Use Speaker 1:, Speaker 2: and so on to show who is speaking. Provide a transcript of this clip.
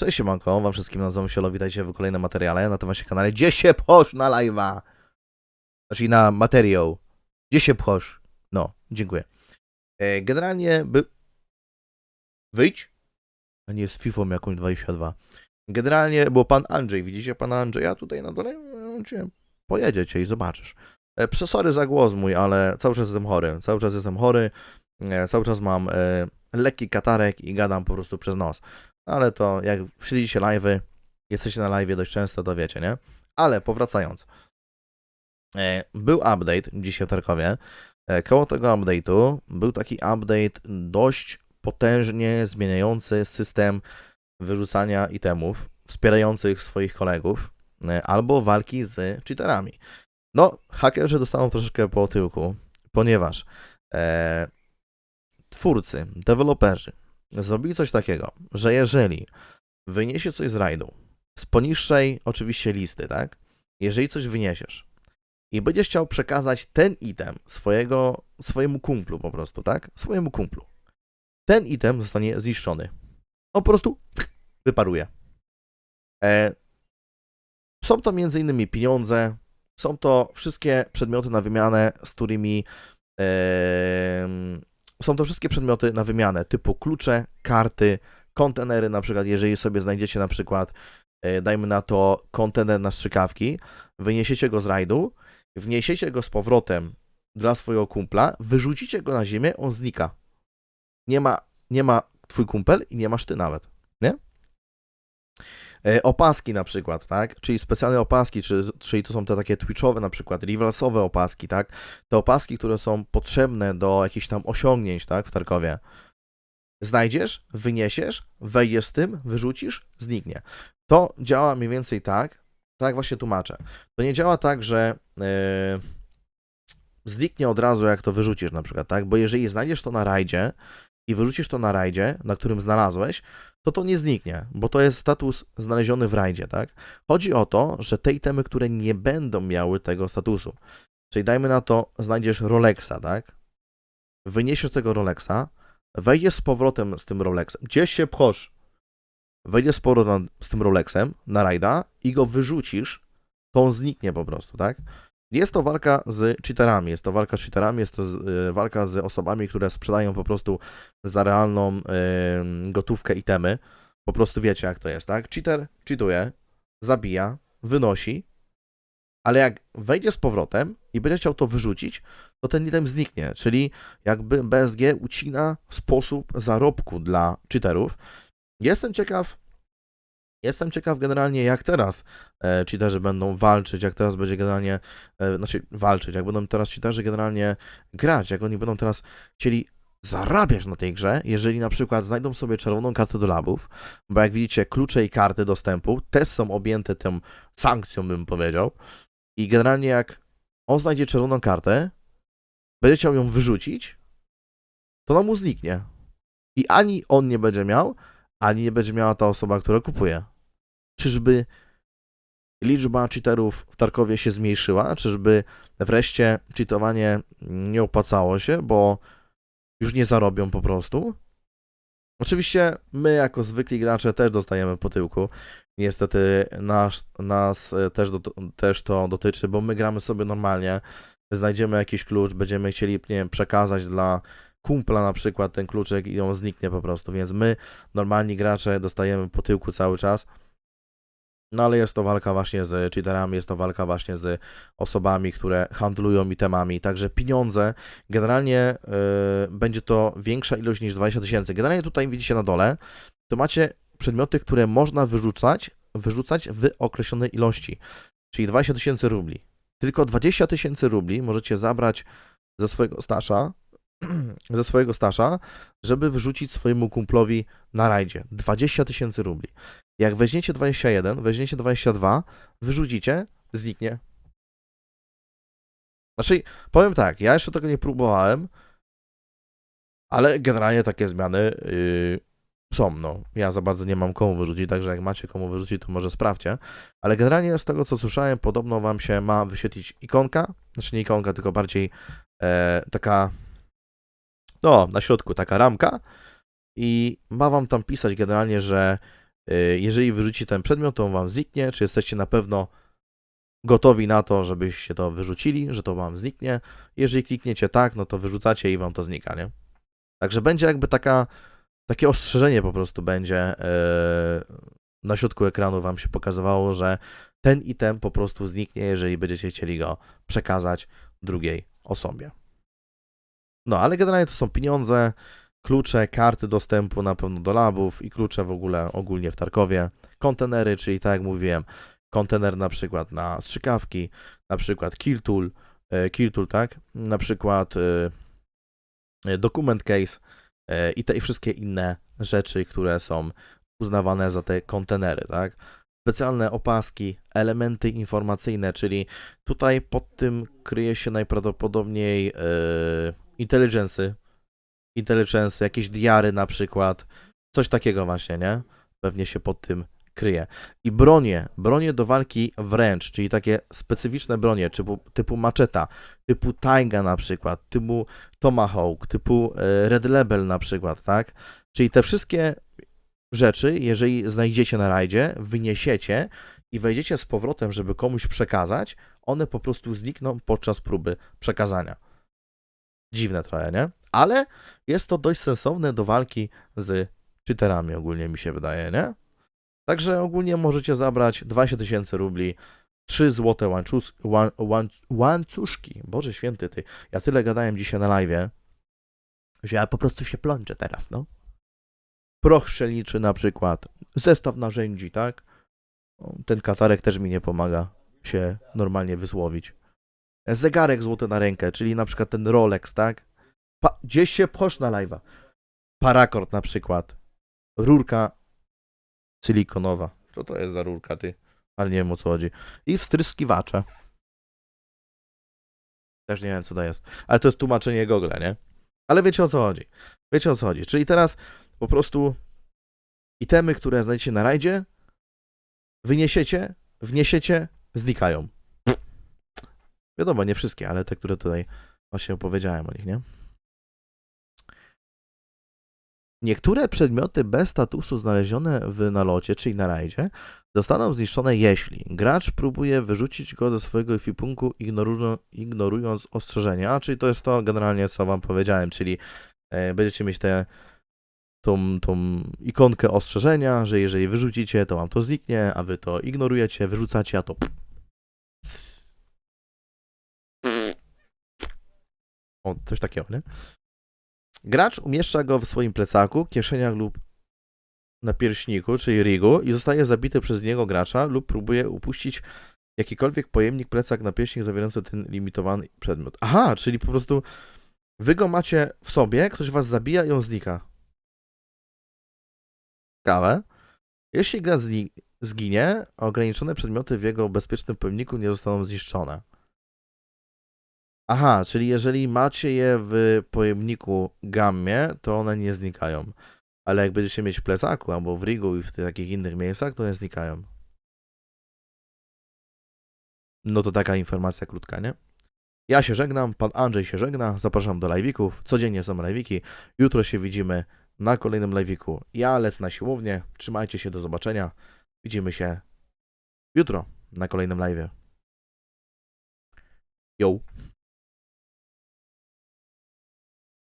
Speaker 1: Cześć siemanko, wam wszystkim nazywam się Olo, witajcie w kolejnym materiale na tym właśnie kanale. Gdzie się pchosz na live'a? Znaczy na materiał. Gdzie się pchosz? No, dziękuję. E, generalnie by... Wyjdź? A nie z FIFA jakąś 22. Generalnie, bo pan Andrzej, widzicie pana Andrzeja tutaj na dole? On cię pojedziecie i zobaczysz. E, przesory za głos mój, ale cały czas jestem chory. Cały czas jestem chory. E, cały czas mam e, lekki katarek i gadam po prostu przez nos. Ale to jak śledzicie live'y, jesteście na live'ie dość często, to wiecie, nie? Ale powracając. E, Był update dzisiaj w Tarkowie. E, Koło tego update'u był taki update dość potężnie zmieniający system wyrzucania itemów, wspierających swoich kolegów, e, albo walki z cheaterami. No, hakerzy dostaną troszeczkę po tyłku, ponieważ e, twórcy, deweloperzy zrobili coś takiego, że jeżeli wyniesie coś z rajdu, z poniższej oczywiście listy, tak? Jeżeli coś wyniesiesz i będziesz chciał przekazać ten item swojego, swojemu kumplu po prostu, tak? Swojemu kumplu. Ten item zostanie zniszczony. On po prostu wyparuje. E, są to innymi pieniądze, są to wszystkie przedmioty na wymianę, z którymi em, są to wszystkie przedmioty na wymianę, typu klucze, karty, kontenery, na przykład jeżeli sobie znajdziecie na przykład, e, dajmy na to kontener na strzykawki, wyniesiecie go z rajdu, wniesiecie go z powrotem dla swojego kumpla, wyrzucicie go na ziemię, on znika. Nie ma, nie ma twój kumpel i nie masz ty nawet, nie? E, Opaski na przykład, tak? Czyli specjalne opaski, czy, czyli to są te takie twitchowe na przykład, rivalsowe opaski, tak? Te opaski, które są potrzebne do jakichś tam osiągnięć, tak? W Tarkowie. Znajdziesz, wyniesiesz, wejdziesz z tym, wyrzucisz, zniknie. To działa mniej więcej tak, tak właśnie tłumaczę. To nie działa tak, że yy, zniknie od razu, jak to wyrzucisz na przykład, tak? Bo jeżeli znajdziesz to na rajdzie i wyrzucisz to na rajdzie, na którym znalazłeś, to to nie zniknie, bo to jest status znaleziony w rajdzie, tak? Chodzi o to, że te itemy, które nie będą miały tego statusu, czyli dajmy na to, znajdziesz Rolexa, tak? Wyniesiesz tego Rolexa, wejdziesz z powrotem z tym Rolexem, gdzie się pchosz, wejdziesz z powrotem z tym Rolexem na rajda i go wyrzucisz, to on zniknie po prostu, tak? Jest to walka z cheaterami, jest to walka z cheaterami, jest to z, y, walka z osobami, które sprzedają po prostu za realną y, gotówkę itemy. Po prostu wiecie jak to jest, tak? Cheater cheatuje, zabija, wynosi, ale jak wejdzie z powrotem i będzie chciał to wyrzucić, to ten item zniknie, czyli jakby BSG ucina sposób zarobku dla cheaterów. Jestem ciekaw, Jestem ciekaw generalnie, jak teraz e, cheaterzy będą walczyć, jak teraz będzie generalnie, e, znaczy walczyć, jak będą teraz cheaterzy generalnie grać, jak oni będą teraz chcieli zarabiać na tej grze, jeżeli na przykład znajdą sobie czerwoną kartę do labów, bo jak widzicie, klucze i karty dostępu też są objęte tą sankcją, bym powiedział, i generalnie jak on znajdzie czerwoną kartę, będzie chciał ją wyrzucić, to ona mu zniknie. I ani on nie będzie miał, ani nie będzie miała ta osoba, która kupuje. Czyżby liczba cheaterów w Tarkowie się zmniejszyła? Czyżby wreszcie cheatowanie nie opłacało się, bo już nie zarobią po prostu? Oczywiście my jako zwykli gracze też dostajemy po tyłku. Niestety nas, nas e, też, do, też to dotyczy, bo my gramy sobie normalnie, znajdziemy jakiś klucz, będziemy chcieli nie wiem, przekazać dla kumpla na przykład ten kluczek i on zniknie po prostu, więc my, normalni gracze, dostajemy po tyłku cały czas. No ale jest to walka właśnie z cheaterami, jest to walka właśnie z osobami, które handlują itemami, także pieniądze, generalnie yy, będzie to większa ilość niż 20 tysięcy. Generalnie tutaj widzicie na dole, to macie przedmioty, które można wyrzucać, wyrzucać w określonej ilości, czyli 20 tysięcy rubli. Tylko 20 tysięcy rubli możecie zabrać ze swojego stasza, ze swojego stasza, żeby wyrzucić swojemu kumplowi na rajdzie. 20 tysięcy rubli. Jak weźmiecie 21, weźmiecie 22, wyrzucicie, zniknie. Znaczy, powiem tak, ja jeszcze tego nie próbowałem, ale generalnie takie zmiany yy, są, no. Ja za bardzo nie mam komu wyrzucić, także jak macie komu wyrzucić, to może sprawdźcie. Ale generalnie z tego, co słyszałem, podobno wam się ma wyświetlić ikonka, znaczy nie ikonka, tylko bardziej e, taka no, na środku taka ramka i ma wam tam pisać generalnie, że y, jeżeli wyrzuci ten przedmiot, to on wam zniknie, czy jesteście na pewno gotowi na to, żebyście to wyrzucili, że to wam zniknie. Jeżeli klikniecie tak, no to wyrzucacie i wam to znika, nie? Także będzie jakby taka, takie ostrzeżenie po prostu będzie yy, na środku ekranu wam się pokazywało, że ten item po prostu zniknie, jeżeli będziecie chcieli go przekazać drugiej osobie. No, ale generalnie to są pieniądze, klucze, karty dostępu na pewno do labów i klucze w ogóle ogólnie w Tarkowie, kontenery, czyli tak jak mówiłem, kontener na przykład na strzykawki, na przykład kill tool, e, kill tool, tak, na przykład e, e, document case i te i wszystkie inne rzeczy, które są uznawane za te kontenery, tak. Specjalne opaski, elementy informacyjne, czyli tutaj pod tym kryje się najprawdopodobniej e, intelligency, intelligence, jakieś diary na przykład, coś takiego właśnie, nie? Pewnie się pod tym kryje. I bronie, bronie do walki wręcz, czyli takie specyficzne bronie, typu, typu maczeta, typu taiga na przykład, typu tomahawk, typu e, red label na przykład, tak? Czyli te wszystkie rzeczy, jeżeli znajdziecie na rajdzie, wyniesiecie i wejdziecie z powrotem, żeby komuś przekazać, one po prostu znikną podczas próby przekazania. Dziwne trochę, nie? Ale jest to dość sensowne do walki z cheaterami, ogólnie mi się wydaje, nie? Także ogólnie możecie zabrać 20 tysięcy rubli, 3 złote łańczus, łań, łań, łańcuszki. Boże święty ty. Ja tyle gadałem dzisiaj na live, że ja po prostu się plączę teraz, no. Proch strzelniczy na przykład, zestaw narzędzi, tak? Ten katarek też mi nie pomaga się normalnie wysłowić. Zegarek złoty na rękę, czyli na przykład ten Rolex, tak? Pa gdzieś się pchosz na live'a. Parakord na przykład. Rurka silikonowa. Co to jest za rurka, ty? Ale nie wiem o co chodzi. I wstryskiwacze. Też nie wiem co to jest. Ale to jest tłumaczenie Google, nie? Ale wiecie o co chodzi. Wiecie o co chodzi. Czyli teraz po prostu itemy, które znajdziecie na rajdzie, wyniesiecie, wniesiecie, znikają. Wiadomo, nie wszystkie, ale te, które tutaj właśnie opowiedziałem o nich, nie? Niektóre przedmioty bez statusu znalezione w nalocie, czyli na rajdzie, zostaną zniszczone, jeśli gracz próbuje wyrzucić go ze swojego ekwipunku, ignorują- ignorując ostrzeżenia, czyli to jest to generalnie, co wam powiedziałem, czyli e, będziecie mieć te, tą, tą ikonkę ostrzeżenia, że jeżeli wyrzucicie, to wam to zniknie, a wy to ignorujecie, wyrzucacie, a to coś takiego, nie? Gracz umieszcza go w swoim plecaku, kieszeniach lub na pierśniku, czyli rigu i zostaje zabity przez niego gracza lub próbuje upuścić jakikolwiek pojemnik, plecak, napierśnik zawierający ten limitowany przedmiot. Aha, czyli po prostu wy go macie w sobie, ktoś was zabija i on znika. Ciekawe. Jeśli gra zginie, ograniczone przedmioty w jego bezpiecznym pojemniku nie zostaną zniszczone. Aha, czyli jeżeli macie je w pojemniku gammie, to one nie znikają. Ale jak będziecie mieć w plecaku albo w rigu i w takich innych miejscach, to one znikają. No to taka informacja krótka, nie? Ja się żegnam, pan Andrzej się żegna, zapraszam do live'ików. Codziennie są live'iki. Jutro się widzimy na kolejnym live'iku. Ja lecę na siłownię. Trzymajcie się, do zobaczenia. Widzimy się jutro na kolejnym live'ie. Yo.